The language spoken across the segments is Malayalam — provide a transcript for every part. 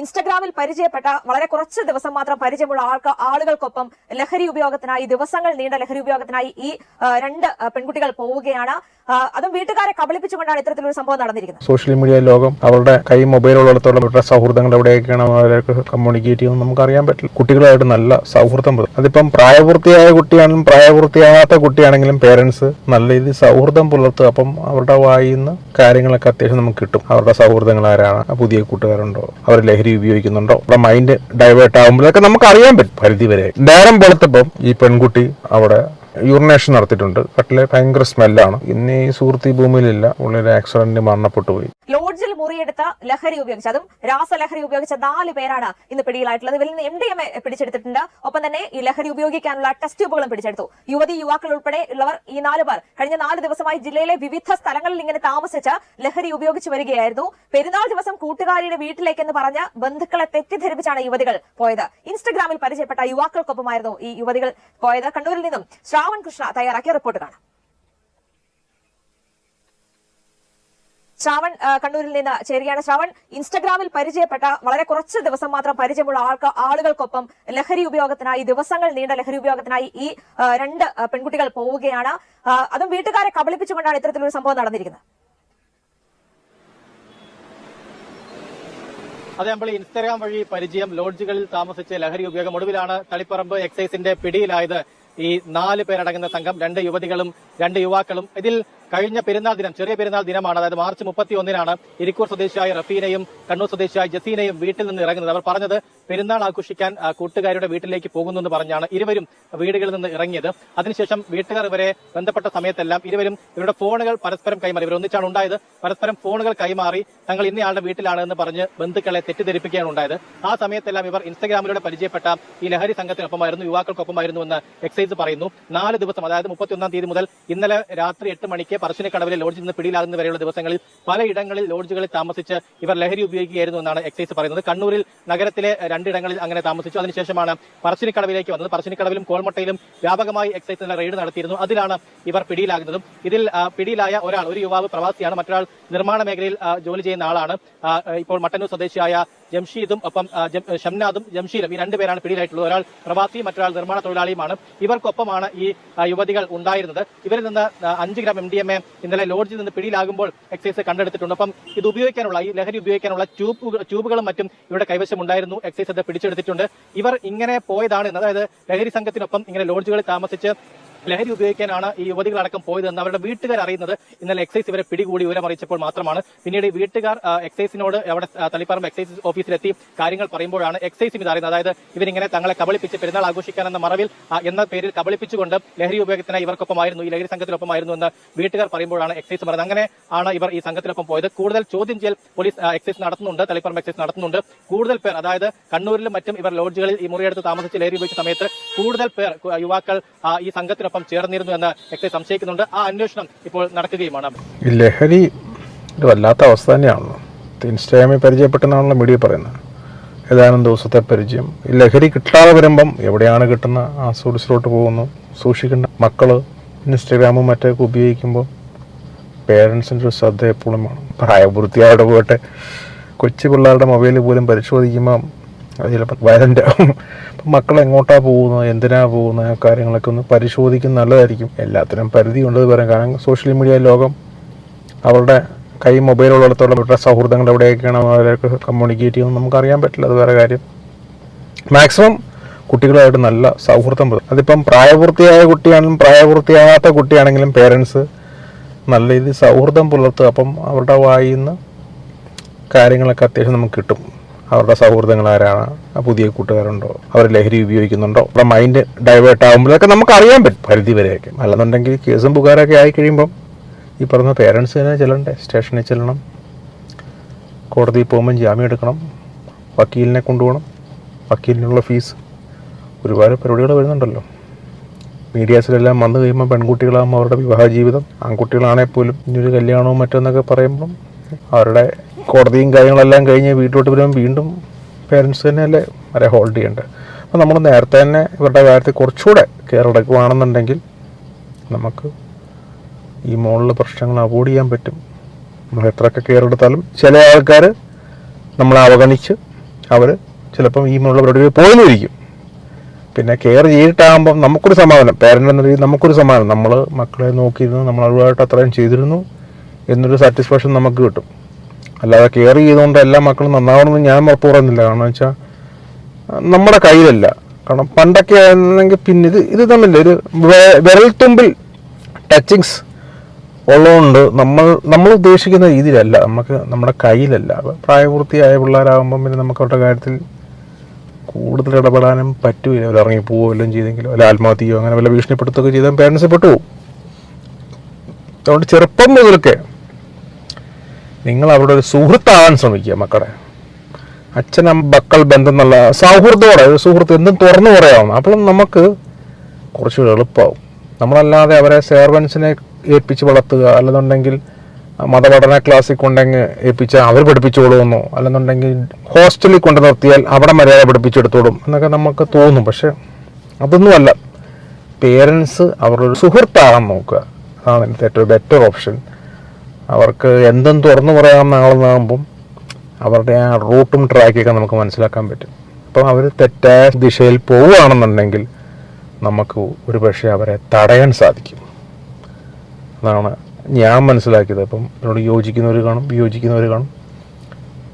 ഇൻസ്റ്റഗ്രാമിൽ പരിചയപ്പെട്ട വളരെ കുറച്ച് ദിവസം മാത്രം പരിചയമുള്ള ആൾക്ക് ആളുകൾക്കൊപ്പം ലഹരി ഉപയോഗത്തിനായി ദിവസങ്ങൾ നീണ്ട ലഹരി ഉപയോഗത്തിനായി ഈ രണ്ട് പെൺകുട്ടികൾ പോവുകയാണ്. അതും വീട്ടുകാരെ കബളിപ്പിച്ചുകൊണ്ടാണ് ഇത്തരത്തിലൊരു സംഭവം നടന്നിരിക്കുന്നത്. സോഷ്യൽ മീഡിയ ലോകം അവരുടെ കൈ മൊബൈലുള്ളിടത്തോളം അവരുടെ സൗഹൃദങ്ങൾ എവിടെയൊക്കെയാണ് അവരൊക്കെ കമ്മ്യൂണിക്കേറ്റ് ചെയ്യുന്നത് നമുക്ക് അറിയാൻ പറ്റില്ല. കുട്ടികളായിട്ട് നല്ല സൗഹൃദം. അതിപ്പം പ്രായപൂർത്തിയായ കുട്ടിയാണെങ്കിലും പ്രായപൂർത്തിയാകാത്ത കുട്ടിയാണെങ്കിലും പേരൻസ് നല്ല രീതിയിൽ സൗഹൃദം പുലർത്തുക. അപ്പം അവരുടെ വായിൽ നിന്ന് കാര്യങ്ങളൊക്കെ അത്യാവശ്യം നമുക്ക് കിട്ടും. അവരുടെ സൗഹൃദങ്ങൾ ആരാണ്? പുതിയ കൂട്ടുകാരുണ്ടോ? അവർ ലഹരി ഉപയോഗിക്കുന്നുണ്ടോ? നമ്മുടെ മൈൻഡ് ഡൈവേർട്ട് ആകുമ്പോൾ ഇതൊക്കെ നമുക്ക് അറിയാൻ പറ്റും പരിധി വരെ നേരം വെളുത്തപ്പം ഈ പെൺകുട്ടി അവിടെ യൂറിനേഷൻ നടത്തിയിട്ടുണ്ട്. കട്ടിലെ ഭയങ്കര സ്മെല്ലാണ് ഇന്ന് ഈ സുഹൃത്തി ഭൂമിയിലില്ല. ഉള്ളിൽ ആക്സിഡന്റ് മരണപ്പെട്ടു പോയി ലോഡ്ജിൽ മുറിയെടുത്ത ലഹരി ഉപയോഗിച്ച് അതും രാസലഹരി ഉപയോഗിച്ച നാല് പേരാണ് ഇന്ന് പിടിയിലായിട്ടുള്ളത്. ഇവരിൽ നിന്ന് എം ഡി എം എ പിടിച്ചെടുത്തിട്ടുണ്ട്. ഒപ്പം തന്നെ ഈ ലഹരി ഉപയോഗിക്കാനുള്ള ടെസ്റ്റ് ട്യൂബുകളും പിടിച്ചെടുത്തു. യുവതി യുവാക്കൾ ഉൾപ്പെടെ ഉള്ളവർ ഈ നാല് പേർ കഴിഞ്ഞ നാല് ദിവസമായി ജില്ലയിലെ വിവിധ സ്ഥലങ്ങളിൽ ഇങ്ങനെ താമസിച്ച് ലഹരി ഉപയോഗിച്ച് വരികയായിരുന്നു. പെരുന്നാൾ ദിവസം കൂട്ടുകാരിയുടെ വീട്ടിലേക്കെന്ന് പറഞ്ഞ ബന്ധുക്കളെ തെറ്റിദ്ധരിപ്പിച്ചാണ് യുവതികൾ പോയത്. ഇൻസ്റ്റഗ്രാമിൽ പരിചയപ്പെട്ട യുവാക്കൾക്കൊപ്പമായിരുന്നു ഈ യുവതികൾ പോയത്. കണ്ണൂരിൽ നിന്നും ശ്രാവൺ കൃഷ്ണ തയ്യാറാക്കിയ റിപ്പോർട്ട് കാണാം. ശ്രാവൺ കണ്ണൂരിൽ നിന്ന് ചേരുകയാണ്. ശ്രാവൺ ഇൻസ്റ്റഗ്രാമിൽ പരിചയപ്പെട്ട വളരെ കുറച്ച് ദിവസം മാത്രം പരിചയമുള്ള ആൾക്ക് ആളുകൾക്കൊപ്പം ലഹരി ഉപയോഗത്തിനായി ദിവസങ്ങൾ നീണ്ട ലഹരി ഉപയോഗത്തിനായി ഈ രണ്ട് പെൺകുട്ടികൾ പോവുകയാണ്. അതും വീട്ടുകാരെ കബളിപ്പിച്ചുകൊണ്ടാണ് ഇത്തരത്തിലൊരു സംഭവം നടന്നിരിക്കുന്നത്. അതെ നമ്മൾ ഇൻസ്റ്റാഗ്രാം വഴി പരിചയം ലോഡ്ജുകളിൽ താമസിച്ച് ലഹരി ഉപയോഗം ഒടുവിലാണ് തളിപ്പറമ്പ് എക്സൈസിന്റെ പിടിയിലായത് ഈ നാല് പേരടങ്ങുന്ന സംഘം. രണ്ട് യുവതികളും രണ്ട് യുവാക്കളും. ഇതിൽ കഴിഞ്ഞ പെരുന്നാൾ ദിനം ചെറിയ പെരുന്നാൾ ദിനമാണ്. അതായത് മാർച്ച് മുപ്പത്തി ഒന്നിനാണ് ഇരിക്കൂർ സ്വദേശിയായ റഫീനയും കണ്ണൂർ സ്വദേശിയായ ജസീനയും വീട്ടിൽ നിന്ന് ഇറങ്ങുന്നത്. അവർ പറഞ്ഞത് പെരുന്നാൾ ആഘോഷിക്കാൻ കൂട്ടുകാരുടെ വീട്ടിലേക്ക് പോകുന്നു എന്ന് പറഞ്ഞാണ് ഇരുവരും വീടുകളിൽ നിന്ന് ഇറങ്ങിയത്. അതിനുശേഷം വീട്ടുകാർ ഇവരെ ബന്ധപ്പെട്ട സമയത്തെല്ലാം ഇരുവരും ഇവരുടെ ഫോണുകൾ പരസ്പരം കൈമാറി. ഇവർ ഒന്നിച്ചാണ് ഉണ്ടായത്. പരസ്പരം ഫോണുകൾ കൈമാറി തങ്ങൾ ഇന്നയാളുടെ വീട്ടിലാണ് എന്ന് പറഞ്ഞ് ബന്ധുക്കളെ തെറ്റിദ്ധരിപ്പിക്കുകയാണ് ഉണ്ടായത്. ആ സമയത്തെല്ലാം ഇവർ ഇൻസ്റ്റാഗ്രാമിലൂടെ പരിചയപ്പെട്ട ഈ ലഹരി സംഘത്തിനൊപ്പമായിരുന്നു യുവാക്കൾക്കൊപ്പമായിരുന്നു എന്ന് എക്സൈസ് പറയുന്നു. നാല് ദിവസം അതായത് മുപ്പത്തിയൊന്നാം തീയതി മുതൽ ഇന്നലെ രാത്രി എട്ട് മണിക്ക് പറശ്ശിനിക്കടവിലെ ലോഡ്ജിൽ നിന്ന് പിടിയിലാകുന്ന വരെയുള്ള ദിവസങ്ങളിൽ പലയിടങ്ങളിൽ ലോഡ്ജുകളിൽ താമസിച്ച് ഇവർ ലഹരി ഉപയോഗിക്കുകയായിരുന്നു എന്നാണ് എക്സൈസ് പറയുന്നത്. കണ്ണൂരിൽ നഗരത്തിലെ രണ്ടിടങ്ങളിൽ അങ്ങനെ താമസിച്ചു. അതിനുശേഷമാണ് പറശ്ശിനിക്കടവിലേക്ക് വന്നത്. പറശ്ശിനിക്കടവിലും കോൾമട്ടയിലും വ്യാപകമായി എക്സൈസ് റെയ്ഡ് നടത്തിയിരുന്നു. അതിലാണ് ഇവർ പിടിയിലാകുന്നതും. ഇതിൽ പിടിയിലായ ഒരാൾ ഒരു യുവാവ് പ്രവാസിയാണ്. മറ്റൊരാൾ നിർമ്മാണ മേഖലയിൽ ജോലി ചെയ്യുന്ന ആളാണ്. ഇപ്പോൾ മട്ടന്നൂർ സ്വദേശിയായ ജംഷീദും ഒപ്പം ഷംനാദും ജംഷീലും ഈ രണ്ടുപേരാണ് പിടിയിലായിട്ടുള്ളത്. ഒരാൾ പ്രവാസി മറ്റൊരാൾ നിർമ്മാണ തൊഴിലാളിയുമാണ്. ഇവർക്കൊപ്പമാണ് ഈ യുവതികൾ ഉണ്ടായിരുന്നത്. ഇവരിൽ നിന്ന് അഞ്ച് gram M D M A ഇന്നലെ ലോഡ്ജിൽ നിന്ന് പിടിയിലാകുമ്പോൾ എക്സൈസ് കണ്ടെടുത്തിട്ടുണ്ട്. അപ്പം ഇത് ഉപയോഗിക്കാനുള്ള ഈ ലഹരി ഉപയോഗിക്കാനുള്ള ട്യൂബ് ട്യൂബുകളും മറ്റും ഇവിടെ കൈവശം ഉണ്ടായിരുന്നു എക്സൈസ് അത് പിടിച്ചെടുത്തിട്ടുണ്ട്. ഇവർ ഇങ്ങനെ പോയതാണ്. അതായത് ലഹരി സംഘത്തിനൊപ്പം ഇങ്ങനെ ലോഡ്ജുകളിൽ താമസിച്ച് ലഹരി ഉപയോഗിക്കാനാണ് ഈ യുവതികളടക്കം പോയതെന്ന് അവരുടെ വീട്ടുകാർ അറിയുന്നത്. ഇന്നലെ എക്സൈസ് ഇവരെ പിടികൂടി വിവരമറിയിച്ചപ്പോൾ മാത്രമാണ്. പിന്നീട് വീട്ടുകാർ എക്സൈസിനോട് അവിടെ തളിപ്പറമ്പ് എക്സൈസ് ഓഫീസിലെത്തി കാര്യങ്ങൾ പറയുമ്പോഴാണ് എക്സൈസും ഇത് അറിയുന്നത്. അതായത് ഇവരിങ്ങനെ തങ്ങളെ കബളിപ്പിച്ച് പെരുന്നാൾ ആഘോഷിക്കാനെന്ന മറവിൽ എന്ന പേരിൽ കബളിപ്പിച്ചുകൊണ്ട് ലഹരി ഉപയോഗത്തിനായി ഇവർക്കൊപ്പമായിരുന്നു ഈ ലഹരി സംഘത്തിനൊപ്പമായിരുന്നു എന്ന് വീട്ടുകാർ പറയുമ്പോഴാണ് എക്സൈസ് പറയുന്നത് അങ്ങനെ ആണ് ഇവർ ഈ സംഘത്തിനൊപ്പം പോയത്. കൂടുതൽ ചോദ്യം ചെയ്യൽ പോലീസ് എക്സൈസ് നടത്തുന്നുണ്ട് തളിപ്പറമ്പ് എക്സൈസ് നടത്തുന്നുണ്ട്. കൂടുതൽ പേർ അതായത് കണ്ണൂരിലും മറ്റും ഇവർ ലോഡ്ജുകളിൽ ഈ മുറിയെടുത്ത് താമസിച്ച് ലഹരി ഉപയോഗിച്ച സമയത്ത് കൂടുതൽ പേർ യുവാക്കൾ ഈ സംഘത്തിനൊപ്പം ചേർന്നിരുന്നു എന്ന് വ്യക്തി സംശയിക്കുന്നുണ്ട്. ആ അന്വേഷണം ഇപ്പോൾ നടക്കുകയുമാണ്. ലഹരി ഒരു വല്ലാത്ത അവസ്ഥ തന്നെയാണല്ലോ. ഇത് ഇൻസ്റ്റാഗ്രാമിൽ പരിചയപ്പെട്ടെന്നാണല്ലോ മീഡിയ പറയുന്നത്. ഏതാനും ദിവസത്തെ പരിചയം. ഈ ലഹരി കിട്ടാതെ വരുമ്പം എവിടെയാണ് കിട്ടുന്ന ആ സോഴ്സിലോട്ട് പോകുന്നു? സൂക്ഷിക്കേണ്ട മക്കൾ ഇൻസ്റ്റഗ്രാമും മറ്റൊക്കെ ഉപയോഗിക്കുമ്പോൾ പേരൻസിന്റെ ഒരു ശ്രദ്ധ എപ്പോഴും വേണം. പ്രായപൂർത്തിയായിട്ട് പോയിട്ട് കൊച്ചു പിള്ളേരുടെ മൊബൈൽ പോലും പരിശോധിക്കുമ്പം അത് ചിലപ്പോൾ വയലന്റ് ആവും അപ്പം മക്കൾ എങ്ങോട്ടാണ് പോകുന്നത്? എന്തിനാണ് പോകുന്നത്? കാര്യങ്ങളൊക്കെ ഒന്ന് പരിശോധിക്കുന്നത് നല്ലതായിരിക്കും. എല്ലാത്തിനും പരിധി ഉള്ളത് പറയാം. കാരണം സോഷ്യൽ മീഡിയ ലോകം അവരുടെ കൈ മൊബൈൽ ഉള്ളിടത്തോളം അവരുടെ സൗഹൃദങ്ങൾ എവിടെയൊക്കെയാണ് അവരൊക്കെ കമ്മ്യൂണിക്കേറ്റ് ചെയ്യുന്നത് നമുക്കറിയാൻ പറ്റില്ല. അത് വേറെ കാര്യം. മാക്സിമം കുട്ടികളുമായിട്ട് നല്ല സൗഹൃദം. അതിപ്പം പ്രായപൂർത്തിയായ കുട്ടിയാണെങ്കിലും പ്രായപൂർത്തിയാകാത്ത കുട്ടിയാണെങ്കിലും പേരൻസ് നല്ല രീതിയിൽ സൗഹൃദം പുലർത്തുക. അപ്പം അവരുടെ വായിന്ന് കാര്യങ്ങളൊക്കെ അത്യാവശ്യം നമുക്ക് കിട്ടും. അവരുടെ സൗഹൃദങ്ങൾ ആരാണ്? പുതിയ കൂട്ടുകാരുണ്ടോ? അവർ ലഹരി ഉപയോഗിക്കുന്നുണ്ടോ? അവരുടെ മൈൻഡ് ഡൈവേർട്ട് ആകുമ്പോഴൊക്കെ നമുക്ക് അറിയാൻ പറ്റും പരിധി വരെയൊക്കെ അല്ലെന്നുണ്ടെങ്കിൽ കേസും പുകാരൊക്കെ ആയി കഴിയുമ്പം ഈ പറഞ്ഞ പേരൻസ് തന്നെ ചെല്ലണ്ടേ? സ്റ്റേഷനിൽ ചെല്ലണം. കോടതിയിൽ പോകുമ്പം ജാമ്യം എടുക്കണം. വക്കീലിനെ കൊണ്ടുപോകണം. വക്കീലിനുള്ള ഫീസ് ഒരുപാട് പരിപാടികൾ വരുന്നുണ്ടല്ലോ. മീഡിയാസിലെല്ലാം വന്നു കഴിയുമ്പോൾ പെൺകുട്ടികളാകുമ്പോൾ അവരുടെ വിവാഹ ജീവിതം ആൺകുട്ടികളാണെങ്കിൽ പോലും ഇനിയൊരു കല്യാണവും മറ്റൊന്നൊക്കെ പറയുമ്പം അവരുടെ കോടതിയും കാര്യങ്ങളെല്ലാം കഴിഞ്ഞ് വീട്ടിലോട്ട് വരുമ്പോൾ വീണ്ടും പേരൻസ് തന്നെയല്ലേ അവരെ ഹോൾഡ് ചെയ്യേണ്ടത് അപ്പോൾ നമ്മൾ നേരത്തെ തന്നെ ഇവരുടെ കാര്യത്തിൽ കുറച്ചുകൂടെ കെയർ എടുക്കുകയാണെന്നുണ്ടെങ്കിൽ നമുക്ക് ഈ മോളിലെ പ്രശ്നങ്ങൾ അവോയ്ഡ് ചെയ്യാൻ പറ്റും. നമ്മൾ എത്രയൊക്കെ കെയർ എടുത്താലും ചില ആൾക്കാർ നമ്മളെ അവഗണിച്ച് അവർ ചിലപ്പം ഈ മുള്ള പരിപാടി പോയെന്ന് ഇരിക്കും പിന്നെ കെയർ ചെയ്തിട്ടാകുമ്പം നമുക്കൊരു സമാധാനം. പേരന്റ് എന്ന രീതിയിൽ നമുക്കൊരു സമാധാനം. നമ്മൾ മക്കളെ നോക്കിയിരുന്നു നമ്മൾ അവരുമായിട്ട് അത്രയും ചെയ്തിരുന്നു എന്നൊരു സാറ്റിസ്ഫാക്ഷൻ നമുക്ക് കിട്ടും. അല്ലാതെ കെയർ ചെയ്തുകൊണ്ട് എല്ലാ മക്കളും നന്നാവണമെന്ന് ഞാൻ ഉറപ്പ് പറയുന്നില്ല. കാരണം വെച്ചാൽ നമ്മുടെ കയ്യിലല്ല. കാരണം പണ്ടൊക്കെ ആയിരുന്നെങ്കിൽ പിന്നെ ഇത് ഇത് തമ്മില്ല ഒരു വിരൽ തുമ്പിൽ ടച്ചിങ്സ് ഉള്ളതുകൊണ്ട് നമ്മൾ നമ്മൾ ഉദ്ദേശിക്കുന്ന രീതിയിലല്ല. നമുക്ക് നമ്മുടെ കയ്യിലല്ല. പ്രായപൂർത്തിയായ പിള്ളേരാകുമ്പം പിന്നെ നമുക്ക് അവരുടെ കാര്യത്തിൽ കൂടുതൽ ഇടപെടാനും പറ്റൂല. അവർ ഇറങ്ങി പോവുകയോ വല്ലതും ചെയ്തെങ്കിലോ അല്ല ആത്മഹത്യയോ അങ്ങനെ വല്ല ഭീഷണിപ്പെടുത്തുകയോ ചെയ്താൽ പേരൻസ് പെട്ടുപോകും. അതുകൊണ്ട് ചെറുപ്പം മുതലൊക്കെ നിങ്ങൾ അവരുടെ ഒരു സുഹൃത്താവാൻ ശ്രമിക്കുക മക്കളെ. അച്ഛനും മക്കൾ ബന്ധം എന്നുള്ള സൗഹൃദത്തോടെ ഒരു സുഹൃത്ത് എന്തും തുറന്നു പറയാവും അപ്പോൾ നമുക്ക് കുറച്ച് എളുപ്പമാവും നമ്മളല്ലാതെ അവരെ സേർവൻസിനെ ഏൽപ്പിച്ച് വളർത്തുക അല്ലെന്നുണ്ടെങ്കിൽ മതപഠന ക്ലാസ്സിൽ കൊണ്ടെങ്കിൽ ഏൽപ്പിച്ച അവർ പഠിപ്പിച്ചോളുമെന്നോ അല്ലെന്നുണ്ടെങ്കിൽ ഹോസ്റ്റലിൽ കൊണ്ട് നിർത്തിയാൽ അവിടെ മര്യാദ പഠിപ്പിച്ചെടുത്തോളും എന്നൊക്കെ നമുക്ക് തോന്നും. പക്ഷെ അതൊന്നുമല്ല. പേരൻസ് അവരുടെ സുഹൃത്താകാൻ നോക്കുക. അതാണ് എനിക്ക് ഏറ്റവും ബെറ്റർ ഓപ്ഷൻ അവർക്ക് എന്തും തുറന്നു പറയാവുന്ന ആളെന്നാകുമ്പം അവരുടെ ആ റൂട്ടും ട്രാക്കൊക്കെ നമുക്ക് മനസ്സിലാക്കാൻ പറ്റും. അപ്പം അവർ തെറ്റായ ദിശയിൽ പോവുകയാണെന്നുണ്ടെങ്കിൽ നമുക്ക് ഒരു പക്ഷേ അവരെ തടയാൻ സാധിക്കും. അതാണ് ഞാൻ മനസ്സിലാക്കിയത്. അപ്പം അതിനോട് യോജിക്കുന്നവർ കാണും വിയോജിക്കുന്നവർ കാണും.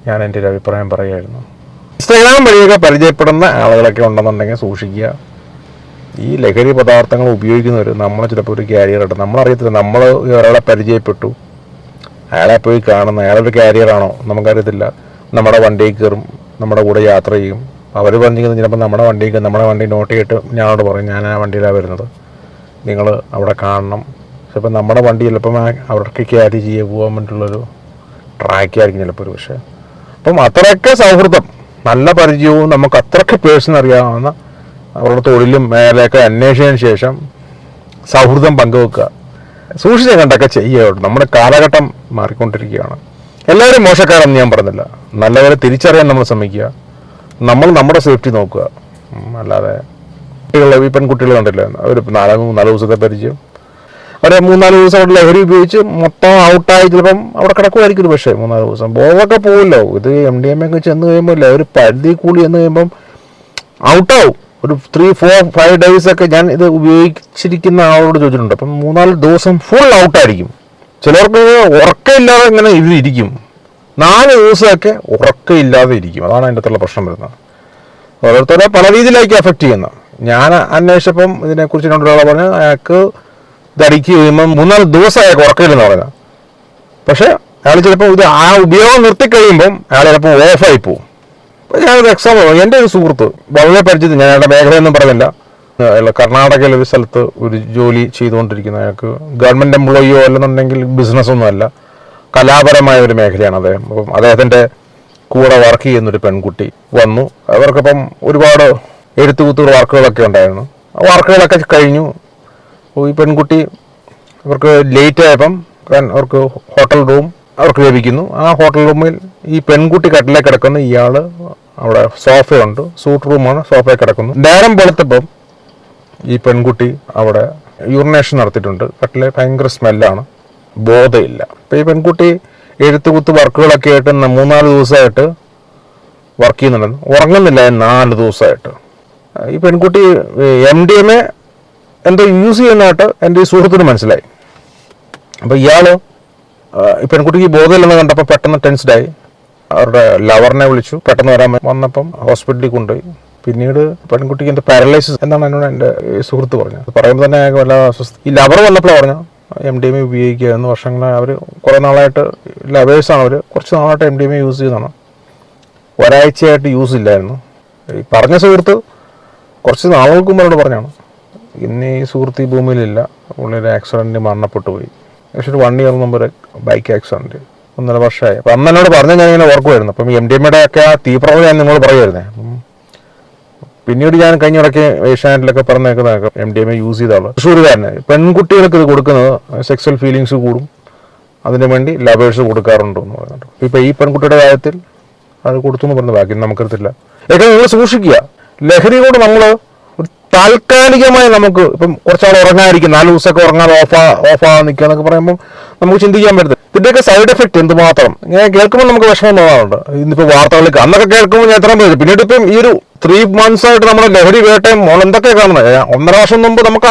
ഞാൻ എന്റെ ഒരു അഭിപ്രായം പറയായിരുന്നു ഇൻസ്റ്റാഗ്രാം വഴിയൊക്കെ പരിചയപ്പെടുന്ന ആളുകളൊക്കെ ഉണ്ടെന്നുണ്ടെങ്കിൽ സൂക്ഷിക്കുക. ഈ ലഹരി പദാർത്ഥങ്ങൾ ഉപയോഗിക്കുന്നവർ നമ്മൾ ചിലപ്പോൾ ഒരു ക്യാരിയർ ഇടും നമ്മളറിയത്തില്ല. നമ്മൾ ഒരാളെ പരിചയപ്പെട്ടു. അയാളെ പോയി കാണുന്ന അയാളൊരു കാരിയറാണോ നമുക്കറിയത്തില്ല. നമ്മുടെ വണ്ടിയിൽ കയറും നമ്മുടെ കൂടെ യാത്ര ചെയ്യും. അവർ പറഞ്ഞിരിക്കുന്നത് ചിലപ്പോൾ നമ്മുടെ വണ്ടിയിൽ നമ്മുടെ വണ്ടി നോട്ട് ചെയ്തിട്ട് ഞാനോട് പറയും ഞാൻ ആ വണ്ടിയിലാണ് വരുന്നത്. നിങ്ങൾ അവിടെ കാണണം. ചിലപ്പോൾ നമ്മുടെ വണ്ടി ചിലപ്പം അവർക്ക് ക്യാരി ചെയ്യാൻ പോകാൻ വേണ്ടിയിട്ടുള്ളൊരു ട്രാക്കായിരിക്കും ചിലപ്പോൾ ഒരു പക്ഷേ. അപ്പം അത്രയൊക്കെ സൗഹൃദം. നല്ല പരിചയവും നമുക്ക് അത്രയ്ക്ക് പേഴ്സൺ അറിയാവുന്ന അവരുടെ തൊഴിലും മേലെയൊക്കെ അന്വേഷിച്ചതിന് ശേഷം സൗഹൃദം പങ്കുവെക്കുക. സൂക്ഷിച്ച് കണ്ടൊക്കെ ചെയ്യുകയുള്ളൂ. നമ്മുടെ കാലഘട്ടം മാറിക്കൊണ്ടിരിക്കുകയാണ്. എല്ലാവരും മോശക്കാരെന്ന് ഞാൻ പറഞ്ഞില്ല. നല്ലവരെ തിരിച്ചറിയാൻ നമ്മൾ ശ്രമിക്കുക. നമ്മൾ നമ്മുടെ സേഫ്റ്റി നോക്കുക. അല്ലാതെ കുട്ടികളെ ഈ പെൺകുട്ടികൾ കണ്ടില്ല? ഒരു നാല് മൂന്നാൽ ദിവസത്തെ പരിചയം. അവരെ മൂന്നാൽ ദിവസം അവിടെ ലഹരി ഉപയോഗിച്ച് മൊത്തം ഔട്ടായി ചിലപ്പം അവിടെ കിടക്കുമായിരിക്കും ഒരു പക്ഷേ മൂന്നാൽ ദിവസം. ബോധമൊക്കെ പോകുമല്ലോ ഇത് എം ഡി എം ഒക്കെ ചെന്ന് കഴിയുമ്പോൾ ഒരു പരിധി കൂടി എന്ന് കഴിയുമ്പം ഔട്ടാവും ഒരു ത്രീ ഫോർ ഫൈവ് ഡേയ്സ് ഒക്കെ ഞാൻ ഇത് ഉപയോഗിച്ചിരിക്കുന്ന ആളോട് ചോദിച്ചിട്ടുണ്ട്. അപ്പം മൂന്നാൽ ദിവസം ഫുൾ ഔട്ടായിരിക്കും ചിലർക്ക് ഉറക്കമില്ലാതെ ഇങ്ങനെ ഇത് ഇരിക്കും. നാല് ദിവസമൊക്കെ ഉറക്കമില്ലാതെ ഇരിക്കും. അതാണ് അതിന്റെ അകത്തുള്ള പ്രശ്നം വരുന്നത്. ഓരോരുത്തരെ പല രീതിയിലേക്ക് എഫക്റ്റ് ചെയ്യുന്നത്. ഞാൻ അന്വേഷിച്ചപ്പം ഇതിനെക്കുറിച്ച് ഒരാളെ പറഞ്ഞു അയാൾക്ക് ഇത് അടിക്ക് കഴിയുമ്പം മൂന്നാൽ ദിവസം അയാൾക്ക് ഉറക്കമില്ലെന്ന് പറഞ്ഞു പക്ഷേ അയാൾ ചിലപ്പോൾ ഇത് ആ ഉപയോഗം നിർത്തി കഴിയുമ്പം അയാൾ ചിലപ്പോൾ ഓഫായി അപ്പോൾ ഞാനൊരു എക്സാമ്പിൾ എന്റെ ഒരു സുഹൃത്ത് വളരെ പരിചിതം ഞാൻ അയാളുടെ മേഖലയൊന്നും പറയുന്നില്ല കർണാടകയിലെ ഒരു സ്ഥലത്ത് ഒരു ജോലി ചെയ്തുകൊണ്ടിരിക്കുന്ന അയാൾക്ക് ഗവൺമെന്റ് എംപ്ലോയിയോ അല്ലെന്നുണ്ടെങ്കിൽ ബിസിനസ്സൊന്നും അല്ല. കലാപരമായ ഒരു മേഖലയാണ് അദ്ദേഹം. അപ്പം അദ്ദേഹത്തിന്റെ കൂടെ വർക്ക് ചെയ്യുന്നൊരു പെൺകുട്ടി വന്നു. അവർക്കിപ്പം ഒരുപാട് എഴുത്തുകുത്തുകൾ വർക്കുകളൊക്കെ ഉണ്ടായിരുന്നു. ആ വർക്കുകളൊക്കെ കഴിഞ്ഞു. ഈ പെൺകുട്ടി അവർക്ക് ലേറ്റ് ആയപ്പം അവർക്ക് ഹോട്ടൽ റൂം അവർക്ക് ലഭിക്കുന്നു. ആ ഹോട്ടൽ റൂമിൽ ഈ പെൺകുട്ടി കട്ടിലേക്ക് കിടക്കുന്ന ഇയാൾ അവിടെ സോഫയുണ്ട് സൂട്ട് റൂമാണ് സോഫയിൽ കിടക്കുന്നു നേരം വെളുത്തപ്പം ഈ പെൺകുട്ടി അവിടെ യൂറിനേഷൻ നടത്തിയിട്ടുണ്ട്. കട്ടിലെ ഭയങ്കര സ്മെല്ലാണ്. ബോധമില്ല അപ്പം ഈ പെൺകുട്ടി എഴുത്തുകുത്ത് വർക്കുകളൊക്കെ ആയിട്ട് മൂന്നാൽ ദിവസമായിട്ട് വർക്ക് ചെയ്യുന്നുണ്ട്. ഉറങ്ങുന്നില്ല നാല് ദിവസമായിട്ട്. ഈ പെൺകുട്ടി എം ഡി എം എ എന്തോ യൂസ് ചെയ്യുന്നതായിട്ട് എന്റെ ഈ സുഹൃത്തിന് മനസ്സിലായി. അപ്പോൾ ഇയാൾ പെൺകുട്ടിക്ക് ബോധമില്ലെന്ന് കണ്ടപ്പോൾ പെട്ടെന്ന് ടെൻസ്ഡായി അവരുടെ ലവറിനെ വിളിച്ചു. പെട്ടെന്ന് വരാൻ വന്നപ്പം ഹോസ്പിറ്റലിൽ കൊണ്ടുപോയി. പിന്നീട് പെൺകുട്ടിക്ക് എന്റെ പാരലൈസിസ് എന്നാണ് എന്നോട് എന്റെ സുഹൃത്ത് പറഞ്ഞത്. പറയുമ്പോൾ തന്നെ വല്ല അസ്വസ്ഥ ഈ ലവർ വന്നപ്പോഴാണ് പറഞ്ഞു എം ഡി എം എ ഉപയോഗിക്കുകയായിരുന്നു വർഷങ്ങളായി അവർ കുറേ നാളായിട്ട് ലവേഴ്സാണ് അവർ കുറച്ച് നാളായിട്ട് M D M A use ചെയ്യുന്നതാണ്. ഒരാഴ്ചയായിട്ട് യൂസ് ഇല്ലായിരുന്നു. ഈ പറഞ്ഞ സുഹൃത്ത് കുറച്ച് നാളുകൾക്ക് മുമ്പോട് പറഞ്ഞാണ്. ഇന്ന് ഈ സുഹൃത്ത് ഈ ഭൂമിയിലില്ല. പുള്ളിയുടെ ആക്സിഡന്റ് മരണപ്പെട്ടു പോയി. പക്ഷേ ഒരു വൺ ഇയർ മുമ്പ് ഒരു ബൈക്ക് ആക്സിഡന്റ് ഒന്നര വർഷമായി. അപ്പം അന്ന് എന്നോട് ഞാൻ ഇങ്ങനെ ഓർക്കുമായിരുന്നു അപ്പം എം ഡി എമ്മയുടെ ഒക്കെ ആ തീവ്രത ഞാൻ നിങ്ങളോട് പറയുമായിരുന്നേ അപ്പം പിന്നീട് ഞാൻ കഴിഞ്ഞ ഇടയ്ക്ക് ഏഷ്യാനെറ്റിലൊക്കെ പറഞ്ഞേക്കുന്നതൊക്കെ M D M A use ചെയ്ത ആൾ തൃശ്ശൂരുകാരന്. പെൺകുട്ടികൾക്ക് ഇത് കൊടുക്കുന്നത് സെക്സ്വൽ ഫീലിങ്സ് കൂടും. അതിനു വേണ്ടി ലവേഴ്സ് കൊടുക്കാറുണ്ട് എന്ന് പറയുന്നുണ്ട് ഇപ്പോൾ ഈ പെൺകുട്ടിയുടെ കാര്യത്തിൽ അത് കൊടുത്തു എന്ന് പറഞ്ഞു ബാക്കി നമുക്കറിയത്തില്ല. ഏറ്റവും നിങ്ങൾ സൂക്ഷിക്കുക. ലഹരി കൊണ്ട് നമ്മൾ താൽക്കാലികമായി നമുക്ക് ഇപ്പം കുറച്ചാൾ ഉറങ്ങാതിരിക്കും. നാല് ദിവസമൊക്കെ ഉറങ്ങാതെ ഓഫാ ഓഫാ നിൽക്കുക എന്നൊക്കെ പറയുമ്പോൾ നമുക്ക് ചിന്തിക്കാൻ പറ്റത്തില്ല. ഇതിന്റെയൊക്കെ സൈഡ് എഫക്റ്റ് എന്തുമാത്രം ഇങ്ങനെ കേൾക്കുമ്പോൾ നമുക്ക് വിഷമം തോന്നാറുണ്ട്. ഇന്നിപ്പോൾ വാർത്തകളിൽ അന്നൊക്കെ കേൾക്കുമ്പോൾ ഞാൻ എത്രയും പേര് പിന്നീട് ഇപ്പം ഈ ഒരു ത്രീ മന്ത്സ് ആയിട്ട് നമ്മുടെ ലഹരി വേട്ടയും മോൾ എന്തൊക്കെ കാണുന്നത്? ഒന്നര വർഷം മുമ്പ് നമുക്ക്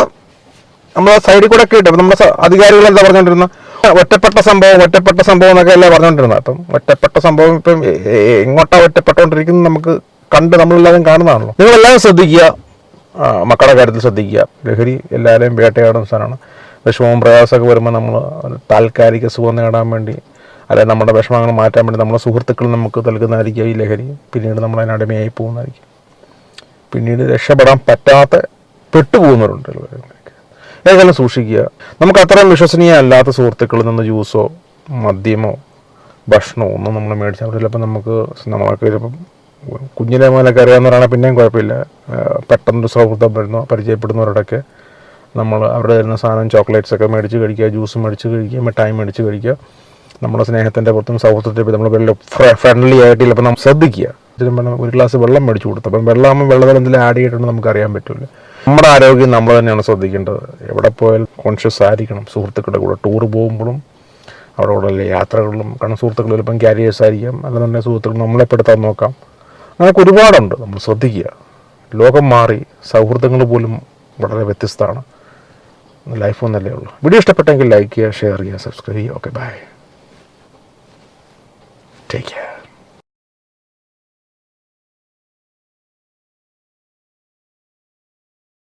നമ്മുടെ സൈഡിൽ കൂടെ ഒക്കെ ഇട്ട് നമ്മുടെ അധികാരികൾ എന്താ പറഞ്ഞുകൊണ്ടിരുന്ന ഒറ്റപ്പെട്ട സംഭവം ഒറ്റപ്പെട്ട സംഭവം എന്നൊക്കെ അല്ലേ പറഞ്ഞുകൊണ്ടിരുന്നത് അപ്പം ഒറ്റപ്പെട്ട സംഭവം ഇപ്പം എ- എ- എങ്ങോട്ടാ ഒറ്റപ്പെട്ടുകൊണ്ടിരിക്കുന്നത് നമുക്ക് കണ്ട് നമ്മളെല്ലാവരും കാണുന്നതാണല്ലോ. നിങ്ങളെല്ലാവരും ശ്രദ്ധിക്കുക. മക്കളുടെ കാര്യത്തിൽ ശ്രദ്ധിക്കുക. ലഹരി എല്ലാവരെയും വേട്ടയാടുന്ന സാധനമാണ്. വിഷമവും പ്രയാസമൊക്കെ വരുമ്പോൾ നമ്മൾ താൽക്കാലിക സുഖം നേടാൻ വേണ്ടി അല്ലെങ്കിൽ നമ്മുടെ വിഷമങ്ങൾ മാറ്റാൻ വേണ്ടി നമ്മുടെ സുഹൃത്തുക്കൾ നമുക്ക് നൽകുന്നതായിരിക്കും ഈ ലഹരി. പിന്നീട് നമ്മൾ അതിനടിമയായി പോകുന്നതായിരിക്കും. പിന്നീട് രക്ഷപ്പെടാൻ പറ്റാത്ത പെട്ടുപോകുന്നവരുണ്ട്. ഏതായാലും സൂക്ഷിക്കുക. നമുക്ക് അത്രയും വിശ്വസനീയ അല്ലാത്ത സുഹൃത്തുക്കളിൽ നിന്ന് ജ്യൂസോ മദ്യമോ ഭക്ഷണമോ ഒന്നും നമ്മൾ മേടിച്ചാൽ ചിലപ്പോൾ നമുക്ക് നമ്മളൊക്കെ ചിലപ്പം കുഞ്ഞിലെ മുതലൊക്കെ അറിയാവുന്നവരാണെങ്കിൽ പിന്നെയും കുഴപ്പമില്ല. പെട്ടെന്ന് പെട്ടെന്നൊരു സൗഹൃദം വരുന്നു പരിചയപ്പെടുന്നവരോടൊക്കെ നമ്മൾ അവരുടെ തരുന്ന സാധനം ചോക്ലേറ്റ്സ് ഒക്കെ മേടിച്ച് കഴിക്കുക ജ്യൂസ് മേടിച്ച് കഴിക്കുക മിഠായി മേടിച്ച് കഴിക്കുക. നമ്മുടെ സ്നേഹത്തിന്റെ പുറത്തും സൗഹൃദത്തെ നമ്മൾ വെള്ളം ഫ്രണ്ട്ലി ആയിട്ടില്ല അപ്പോൾ നമ്മൾ ശ്രദ്ധിക്കുക. ഒരു ഗ്ലാസ് വെള്ളം മേടിച്ച് കൊടുത്തു അപ്പം വെള്ളമാകുമ്പോൾ വെള്ളത്തിൽ എന്തെങ്കിലും ആഡ് ചെയ്തിട്ടുണ്ടെന്ന് നമുക്ക് അറിയാൻ പറ്റില്ല. നമ്മുടെ ആരോഗ്യം നമ്മൾ തന്നെയാണ് ശ്രദ്ധിക്കേണ്ടത്. എവിടെ പോയാൽ കോൺഷ്യസ് ആയിരിക്കണം. സുഹൃത്തുക്കളുടെ കൂടെ ടൂർ പോകുമ്പോഴും അവിടെ യാത്രകളിലും കാരണം സുഹൃത്തുക്കൾ ചിലപ്പം ക്യാരിയേഴ്സ് ആയിരിക്കാം. അതുകൊണ്ട് സുഹൃത്തുക്കൾ നമ്മളെ പെടുത്താൻ നോക്കാം. അങ്ങനെയൊക്കെ ഒരുപാടുണ്ട്. നമ്മൾ ശ്രദ്ധിക്കുക. ലോകം മാറി സൗഹൃദങ്ങൾ പോലും വളരെ വ്യത്യസ്തമാണ്. ലൈഫ് ഒന്നല്ലേ ഉള്ളൂ. വീഡിയോ ഇഷ്ടപ്പെട്ടെങ്കിൽ ലൈക്ക് ചെയ്യുക ഷെയർ ചെയ്യുക സബ്സ്ക്രൈബ് ചെയ്യുക. Okay bye take care